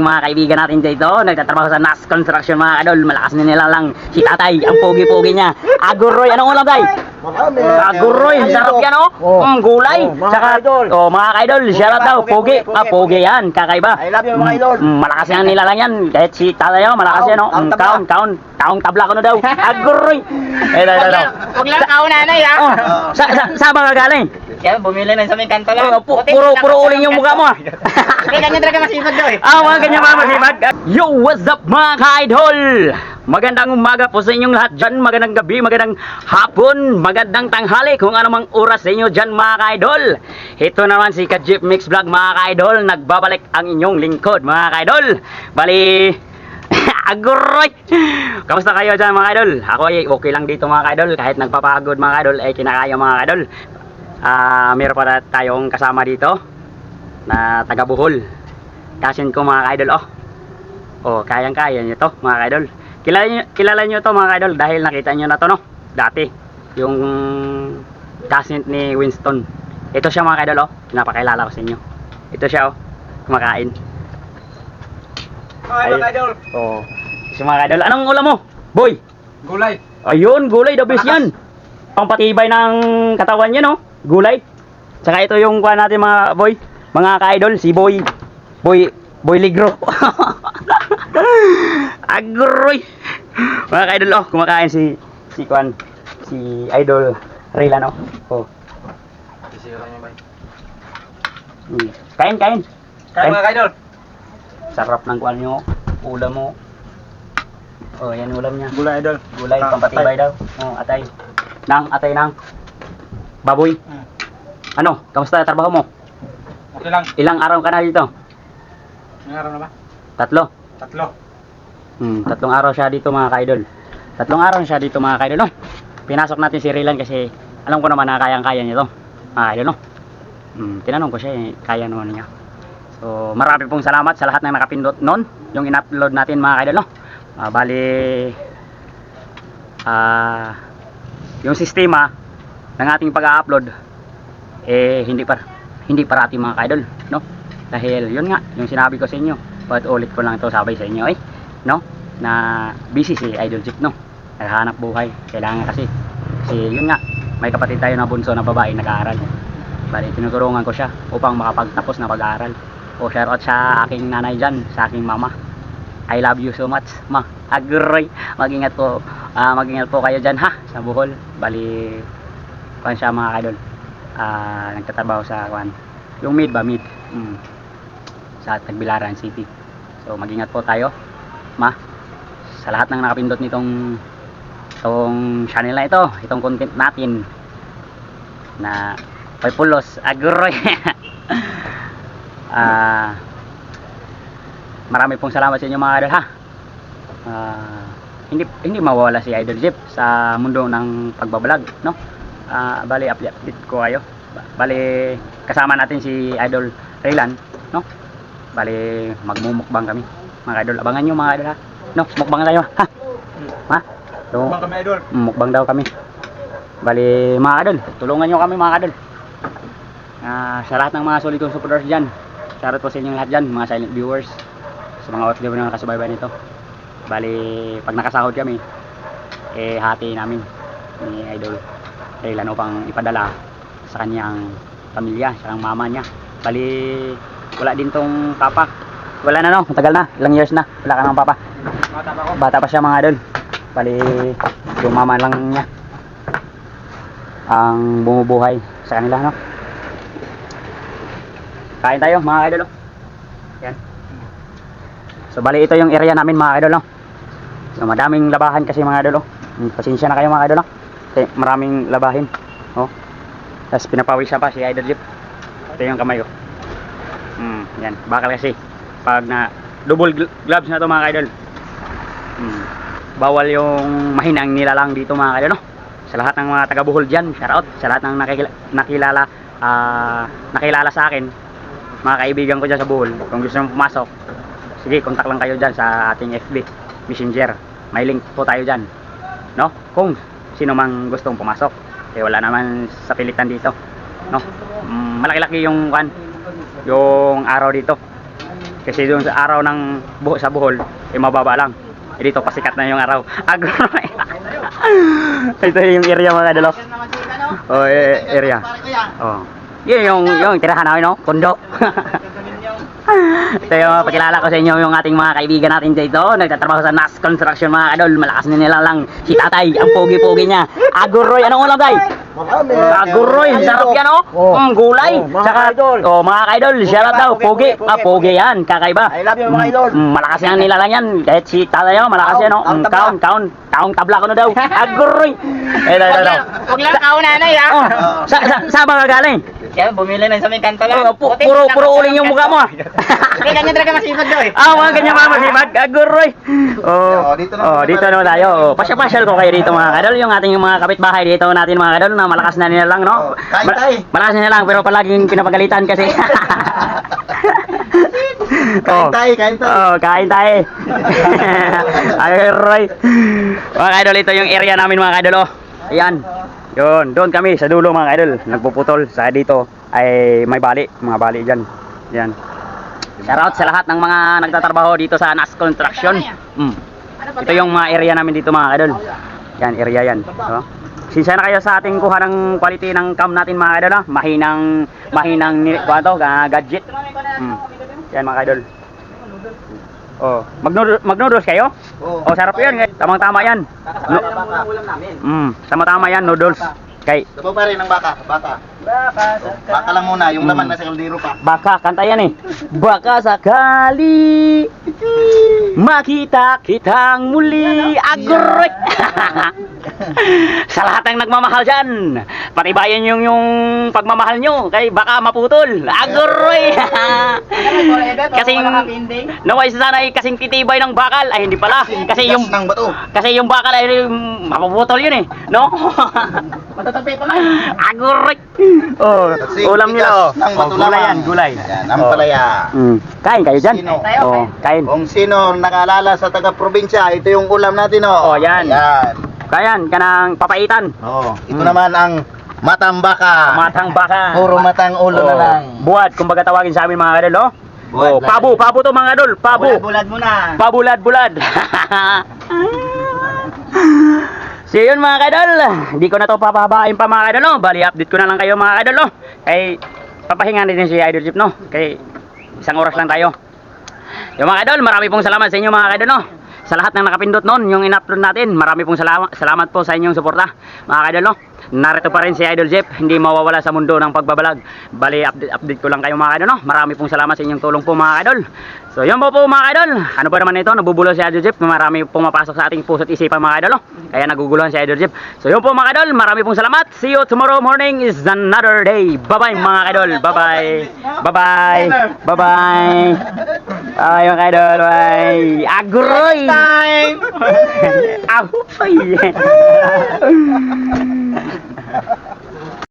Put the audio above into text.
Mga kaibigan natin dito, nagtatrabaho sa NAS Construction mga kadol. Malakas na nila lang si tatay, ang pogi-pogi niya. Aguroy, anong ulam tay? Marami. Aguroy, sarap yan oh. Oh. Mm, gulay. Oh, mga Saka, idol. oh, mga idol, shout out daw, pogi. Pogi, Ah, pogi yan, kakaiba. I love you, mga idol. Mm, malakas yan nila lang yan. Kahit si tatay oh, malakas yan oh. Kaon, Mm, tabla. Kaon, kaon, kaon tabla ko na daw. Aguroy. Eh, daw, daw. Huwag lang ako nanay ha. Oh, sa, sa, sa ka galing? Yan, bumili na sa may kanto lang. Oh, pu- puro, puro uling yung mukha mo ah. Kaya ganyan talaga masipag daw eh. Ah, mga ganyan mga masipag. Yo, what's up mga ka-idol? Magandang umaga po sa inyong lahat dyan. Magandang gabi, magandang hapon, magandang tanghali kung ano mang oras sa inyo dyan mga ka-idol. Ito naman si Kajip Mix Vlog mga ka-idol. Nagbabalik ang inyong lingkod mga ka-idol. Bali, aguroy! Kamusta kayo dyan mga ka-idol? Ako ay okay lang dito mga ka-idol. Kahit nagpapagod mga ka-idol, ay kinakaya mga ka-idol. Ah, meron pa tayong kasama dito na taga Bohol. Kasin ko mga ka-idol, oh. Oh, kayang-kaya nyo to, mga ka-idol. Kilala nyo, kilala nyo to, mga ka-idol, dahil nakita nyo na to, no? Dati, yung kasin ni Winston. Ito siya, mga ka-idol, oh. Pinapakilala ko sa inyo. Ito siya, oh. Kumakain. Ay, mga idol. Oh. Si mga ka-idol, anong ulam mo? Boy! Gulay. Ayun, gulay, the best yan. Ang patibay ng katawan niya, no? Gulay. Tsaka ito yung kuha natin mga boy, mga ka-idol, si Boy, Boy, Boy Ligro. Agroy. Mga ka-idol, oh, kumakain si, si Kwan, si Idol Rayla, no? Oh. Ba? Hmm. Kain, kain. Kaya mga idol. Sarap ng kuwan nyo, ulam mo. Oh, yan ulam niya. Gulay idol. Gulay, Ah, pampatibay daw. Oh, atay. Nang, atay nang. Baboy. Hmm. Ano, kamusta trabaho mo? Okay lang. Ilang araw ka na dito? May araw na ba? Tatlo. Tatlo. Hmm, tatlong araw siya dito mga ka-idol. Tatlong araw siya dito mga ka-idol. No? Pinasok natin si Rylan kasi alam ko naman na kayang-kaya niya to. Mga ka-idol, no? Hmm, tinanong ko siya eh, kaya naman niya. So, marami pong salamat sa lahat ng nakapindot noon. Yung in-upload natin mga ka-idol, no? Ah, bali, ah, yung sistema ng ating pag-upload eh hindi pa hindi parati mga ka-idol, no? Dahil yun nga, yung sinabi ko sa inyo, but ulit ko lang ito sabay sa inyo eh, no? Na busy si Idol Jeep, no? Naghahanap buhay, kailangan kasi kasi yun nga, may kapatid tayo na bunso na babae nag-aaral. Bali, tinutulungan ko siya upang makapagtapos na pag-aaral. O shoutout sa aking nanay dyan, sa aking mama. I love you so much, ma. Agroy. Mag-ingat po, ah, mag-ingat po kayo dyan ha, sa Bohol. Bali, kung siya mga kadol, ah, nagtatrabaho sa kwan. Yung mid ba, mid. Mm. Sa Tagbilaran City. So, mag-ingat po tayo, ma. Sa lahat ng nakapindot nitong itong channel na ito, itong content natin na may pulos, agroy. Ah, marami pong salamat sa inyo mga idol ha. Ah, hindi hindi mawawala si Idol Jeep sa mundo ng pagbablog, no? Ah, bali update ko kayo. Ba- Bali kasama natin si Idol Raylan, no? Bali magmumukbang kami. Mga idol, abangan nyo mga idol ha. No, mukbang tayo ha. Ha? So, Bang kami idol. Mukbang daw kami. Bali, mga kadol, tulungan nyo kami mga kadol. Ah, sa lahat ng mga solid kong supporters dyan, shoutout po sa inyong lahat dyan, mga silent viewers, sa mga OFW na nakasubaybay nito. Bali, pag nakasahod kami, eh hati namin ni Idol Raylan upang ipadala sa kanyang pamilya, sa kanyang mama niya. Bali, wala din tong papa. Wala na no, matagal na, ilang years na, wala ka ng papa Mata pa ko. bata pa siya mga idol bali yung mama lang niya ang bumubuhay sa kanila no kain tayo mga idol oh. yan so bali ito yung area namin mga idol no so madaming labahan kasi mga idol oh. Pasensya na kayo mga idol no kasi maraming labahin oh tapos pinapawis siya pa si idol jeep ito yung kamay oh hmm, yan bakal kasi pag na double gl- gloves na to mga idol Hmm. Bawal yung mahinang nilalang dito mga kayo, no? Sa lahat ng mga taga Bohol diyan, shout out sa lahat ng nakikila, nakilala ah, nakilala sa akin, mga kaibigan ko diyan sa Bohol. Kung gusto nyo pumasok, sige, contact lang kayo diyan sa ating FB Messenger. May link po tayo diyan. No? Kung sino mang gustong pumasok. Eh wala naman sa pilitan dito. No? Mm, malaki-laki yung kan yung araw dito. Kasi doon sa araw ng buho sa Bohol, eh mababa lang. Eh dito pasikat na yung araw. Agroy. Ito yung area mga idol. oh. Oh, eh, area. Oh. Yun yung yung tirahan namin no, kondo. Ito yung pakilala ko sa inyo yung ating mga kaibigan natin dito. Nagtatrabaho sa NAS Construction mga kadol. Malakas na nila lang si tatay. Ang pogi-pogi niya. Aguroy. Anong ulam tay? Aguroy. Sarap yan oh. Oh. Mm, gulay. Oh, mga Saka, idol. Oh, mga idol. Shout out daw. Pogi. Pogi, Ah, pogi yan. Kakaiba. I love you, mga idol. Mm, malakas yan nila lang yan. Kahit si tatay oh, malakas yan oh. Taong Mm, tabla. Kaon, kaon. Taong tabla ko na daw. Aguroy. Eh, daw, daw. Huwag lang kao nanay ah. Oh, sa, sa, sa mga galing? Kaya bumili na sa may kanto lang. Oh, pu- puro, puro uling yung mukha mo ah. Ganyan talaga masipag daw eh. Ah, mga ganyan mga masipag. Aguroy. Oh, Oh, dito na oh, dito naman tayo. Oh, Pasya-pasyal ko kayo dito mga kadol. Yung ating mga kapitbahay dito natin mga kadol na malakas na nila lang, no? Oh, tayo. Malakas na nila lang pero palaging pinapagalitan kasi. Kain tayo, kain tayo. Oh, kain tayo. Aguroy. Mga kadol, ito yung area namin mga kadol. Oh. Ayan. Yun, doon kami sa dulo mga kadol. Nagpuputol sa dito ay may bali, mga bali diyan. Yan. Shoutout sa lahat ng mga nagtatrabaho dito sa NAS Construction. Mm. Ito yung mga area namin dito mga kadol. Yan, area yan. So, Sinsya na kayo sa ating kuha ng quality ng cam natin mga kadol. ah. Mahinang, mahinang kuha to, ga- gadget. Mm. Yan mga kadol. Oh, magnoodles, magnoodles kayo? Oh. Oh, sarap yan. Tamang-tama yan. No, mm, tama-tama yan, noodles. Kay, Sabaw pa rin ng baka, baka. Baka lang muna, yung laman nasa kaldero pa. Baka, kanta yan eh. Baka sakali makita kitang muli agroy. Sa lahat ng nagmamahal dyan, patibayan yung yung pagmamahal nyo kay baka maputol. Agroy. kasing naway sa sana ay kasing titibay ng bakal ay hindi pala kasi yung kasi yung bakal ay mm, mapuputol yun eh, no? Matatapi pa man. Agroy. Oh, Kasi ulam nila oh. Oh, gulay yan, gulay. Yan, ang palaya. Mm. Kain kayo dyan? Sino? Oh, kain. Kung sino nakaalala sa taga-probinsya, ito yung ulam natin, oh. Oh, yan. Yan. Kayan, kanang papaitan. Oh, ito Mm. naman ang matang baka. Matang baka. Puro matang ulo na Oh, lang. Buwad, kumbaga tawagin sa amin mga kadol, oh. Buwad oh, lang. pabu, pabu to mga kadol, pabu. Bulad mo na. Pabulad-bulad. so yun mga kadol, hindi ko na to papahabain pa mga kadol, no? Bali, update ko na lang kayo mga kadol, no? Kay, papahinga din si Idol Jeep, no? Kay, isang oras lang tayo. Yung mga kadol, marami pong salamat sa inyo mga kadol, no? Sa lahat ng nakapindot noon, yung in-upload natin, marami pong salamat, salamat po sa inyong suporta, mga kadol, no? Narito pa rin si Idol Jeff, hindi mawawala sa mundo ng pagbabalag. Bali, update, update ko lang kayo mga kadol, no? Marami pong salamat sa inyong tulong po mga kadol. So, yun po po mga kadol. Ano ba naman ito? Nabubulo si Idol Jeff. Marami pong mapasok sa ating puso't isipan mga kadol, no? Kaya naguguluhan si Idol Jeff. So, yun po mga kadol. Marami pong salamat. See you tomorrow morning is another day. Bye-bye mga kadol. Bye-bye. Bye-bye. Bye-bye. Ay, mga kadol. Bye. Agroy. Time! Ahoy.